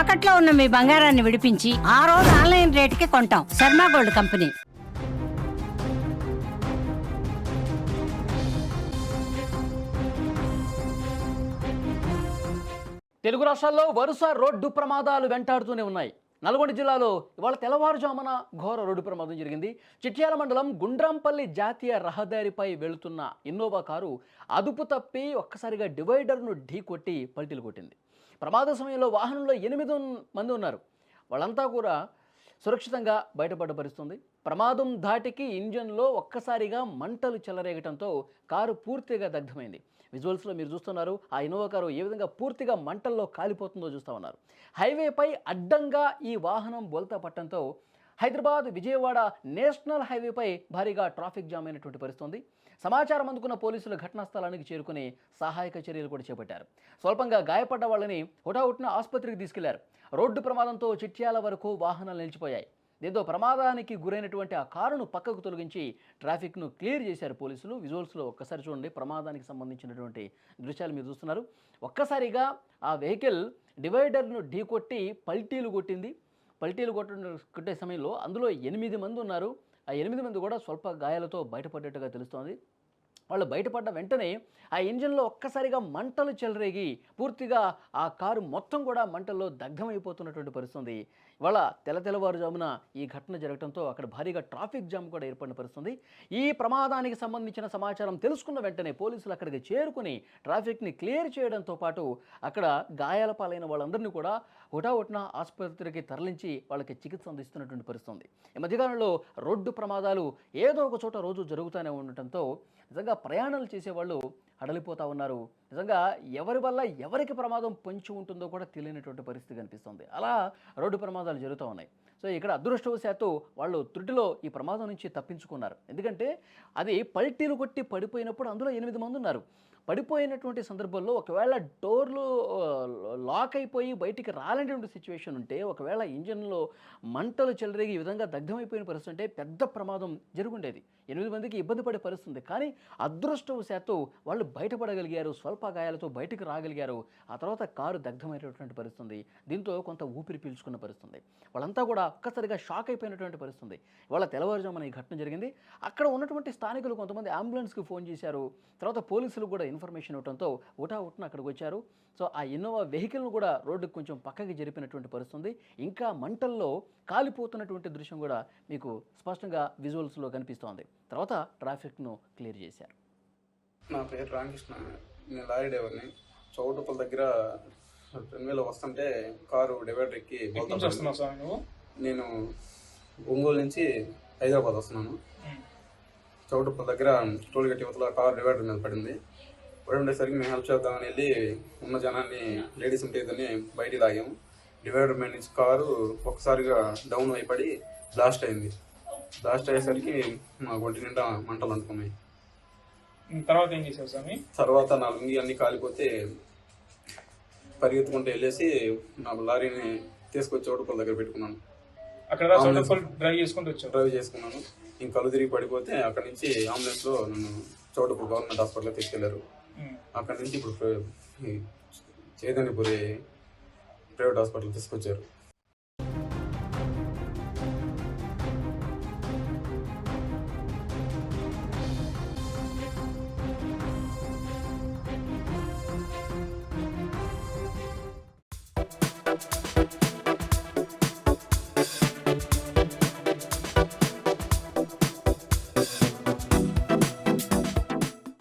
తాకట్లో ఉన్న మీ బంగారాన్ని విడిపించి ఆ రోజు ఆన్లైన్ రేటుకి కొంటాం. Sharma gold company. తెలుగు రాష్ట్రాల్లో వరుస రోడ్డు ప్రమాదాలు వెంటాడుతూనే ఉన్నాయి. నల్గొండ జిల్లాలో ఇవాళ తెల్లవారుజామున ఘోర రోడ్డు ప్రమాదం జరిగింది. చిట్యాల మండలం గుండ్రాంపల్లి జాతీయ రహదారిపై వెళుతున్న ఇన్నోవా కారు అదుపు తప్పి ఒక్కసారిగా డివైడర్ను ఢీకొట్టి పల్టీలు కొట్టింది. ప్రమాద సమయంలో వాహనంలో ఎనిమిది మంది ఉన్నారు. వాళ్ళంతా కూడా సురక్షితంగా బయటపడ్డ పరిస్థితుంది ప్రమాదం ధాటికి ఇంజన్లో ఒక్కసారిగా మంటలు చెలరేగటంతో కారు పూర్తిగా దగ్ధమైంది. విజువల్స్లో మీరు చూస్తున్నారు ఆ ఇన్నోవా కారు ఏ విధంగా పూర్తిగా మంటల్లో కాలిపోతుందో చూస్తూ ఉన్నారు. హైవేపై అడ్డంగా ఈ వాహనం బోల్తా పట్టడంతో హైదరాబాద్ విజయవాడ నేషనల్ హైవేపై భారీగా ట్రాఫిక్ జామ్ అయినటువంటి పరిస్థితి ఉంది. సమాచారం అందుకున్న పోలీసులు ఘటనా స్థలానికి చేరుకుని సహాయక చర్యలు కూడా చేపట్టారు. స్వల్పంగా గాయపడ్డ వాళ్ళని హుటాహుటిన ఆసుపత్రికి తీసుకెళ్ళారు. రోడ్డు ప్రమాదంతో చిట్యాల వరకు వాహనాలు నిలిచిపోయాయి. దీంతో ప్రమాదానికి గురైనటువంటి ఆ కారును పక్కకు తొలగించి ట్రాఫిక్ను క్లియర్ చేశారు పోలీసులు. విజువల్స్లో ఒక్కసారి చూడండి ప్రమాదానికి సంబంధించినటువంటి దృశ్యాలు మీరు చూస్తున్నారు. ఒక్కసారిగా ఆ వెహికల్ డివైడర్ను ఢీకొట్టి పల్టీలు కొట్టింది. పల్టీలు కొట్టిన కొట్టే సమయంలో అందులో ఎనిమిది మంది ఉన్నారు. ఆ ఎనిమిది మంది కూడా స్వల్ప గాయాలతో బయటపడ్డట్టుగా తెలుస్తోంది. వాళ్ళు బయటపడ్డ వెంటనే ఆ ఇంజిన్లో ఒక్కసారిగా మంటలు చెలరేగి పూర్తిగా ఆ కారు మొత్తం కూడా మంటల్లో దగ్ధమైపోతున్నటువంటి పరిస్థితుంది. ఇవాళ తెల తెల్లవారుజామున ఈ ఘటన జరగడంతో అక్కడ భారీగా ట్రాఫిక్ జామ్ కూడా ఏర్పడిన పరిస్థితుంది. ఈ ప్రమాదానికి సంబంధించిన సమాచారం తెలుసుకున్న వెంటనే పోలీసులు అక్కడికి చేరుకుని ట్రాఫిక్ని క్లియర్ చేయడంతో పాటు అక్కడ గాయాల పాలైన వాళ్ళందరినీ కూడా హుటాహుటిన ఆసుపత్రికి తరలించి వాళ్ళకి చికిత్స అందిస్తున్నటువంటి పరిస్థితుంది. ఈ మధ్యకాలంలో రోడ్డు ప్రమాదాలు ఏదో ఒక చోట రోజు జరుగుతూనే ఉండటంతో నిజంగా ప్రయాణాలు చేసేవాళ్ళు అడలిపోతూ ఉన్నారు. నిజంగా ఎవరి వల్ల ఎవరికి ప్రమాదం పొంచి ఉంటుందో కూడా తెలియనటువంటి పరిస్థితి కనిపిస్తుంది. అలా రోడ్డు ప్రమాదాలు జరుగుతూ ఉన్నాయి. సో ఇక్కడ అదృష్టవశాత్తు వాళ్ళు త్రుటిలో ఈ ప్రమాదం నుంచి తప్పించుకున్నారు. ఎందుకంటే అది పల్టీలు కొట్టి పడిపోయినప్పుడు అందులో ఎనిమిది మంది ఉన్నారు. పడిపోయినటువంటి సందర్భంలో ఒకవేళ డోర్లు లాక్ అయిపోయి బయటికి రాలేనటువంటి సిచ్యువేషన్ ఉంటే ఒకవేళ ఇంజన్లో మంటలు చెలరేగి ఈ విధంగా దగ్ధమైపోయిన పరిస్థితి ఉంటే పెద్ద ప్రమాదం జరుగుండేది. ఎనిమిది మందికి ఇబ్బంది పడే పరిస్థితి ఉంది. కానీ అదృష్టవశాత్తు వాళ్ళు బయటపడగలిగారు. స్వల్ప గాయాలతో బయటకు రాగలిగారు. ఆ తర్వాత కారు దగ్ధమైనటువంటి పరిస్థితుంది. దీంతో కొంత ఊపిరి పీల్చుకున్న పరిస్థితుంది. వాళ్ళంతా కూడా ఒక్కసారిగా షాక్ అయిపోయినటువంటి పరిస్థితి ఉంది వాళ్ళ తెల్లవారుజామున ఈ ఘటన జరిగింది. అక్కడ ఉన్నటువంటి స్థానికులు కొంతమంది అంబులెన్స్కి ఫోన్ చేశారు. తర్వాత పోలీసులు కూడా ఇన్ఫర్మేషన్ ఇవ్వడంతో ఉటా అక్కడికి వచ్చారు. సో ఆ ఇన్నోవా వెహికల్ను కూడా రోడ్డుకు కొంచెం పక్కకి జరిపినటువంటి పరిస్థితుంది. ఇంకా మంటల్లో కాలిపోతున్నటువంటి దృశ్యం కూడా మీకు స్పష్టంగా విజువల్స్లో కనిపిస్తోంది. తర్వాత ట్రాఫిక్ను క్లియర్ చేశారు. నా పేరు రామకృష్ణ. నేను లారీ డ్రైవర్ని. చౌటుప్పల దగ్గర టెన్వేలో వస్తుంటే కారు డివైడర్ ఎక్కి వస్తున్నావు నువ్వు? నేను ఒంగోలు నుంచి హైదరాబాద్ వస్తున్నాను. చౌటుప్పల దగ్గర టోల్ గేట్ యువతల కారు డివైడర్ మీద పడింది. పడి ఉండేసరికి మేము హెల్ప్ చేద్దామని వెళ్ళి ఉన్న జనాన్ని లేడీస్ ఉంటేదని బయటికి లాగాము. డివైడర్ మీద నుంచి కారు ఒక్కసారిగా డౌన్ అయిపడి బ్లాస్ట్ అయింది. బ్లాస్ట్ అయ్యేసరికి మా ఒంటి నిండా మంటలు అంటుకున్నాయి తర్వాత ఏం చేసావు స్వామి? తర్వాత నా లుంగి అన్ని కాలిపోతే పరిగెత్తుకుంటూ వెళ్ళేసి నా లారీని తీసుకొచ్చి చోటుపల్లి దగ్గర పెట్టుకున్నాను. అక్కడ డ్రైవ్ చేసుకుంటూ వచ్చావు? డ్రైవ్ చేసుకున్నాను. ఇంక కళ్ళు తిరిగి పడిపోతే అక్కడ నుంచి అంబులెన్స్లో నన్ను చోటుపల్లి గవర్నమెంట్ హాస్పిటల్కి తీసుకెళ్ళారు. అక్కడ నుంచి ఇప్పుడు చైతన్యపురి ప్రైవేట్ హాస్పిటల్ తీసుకొచ్చారు.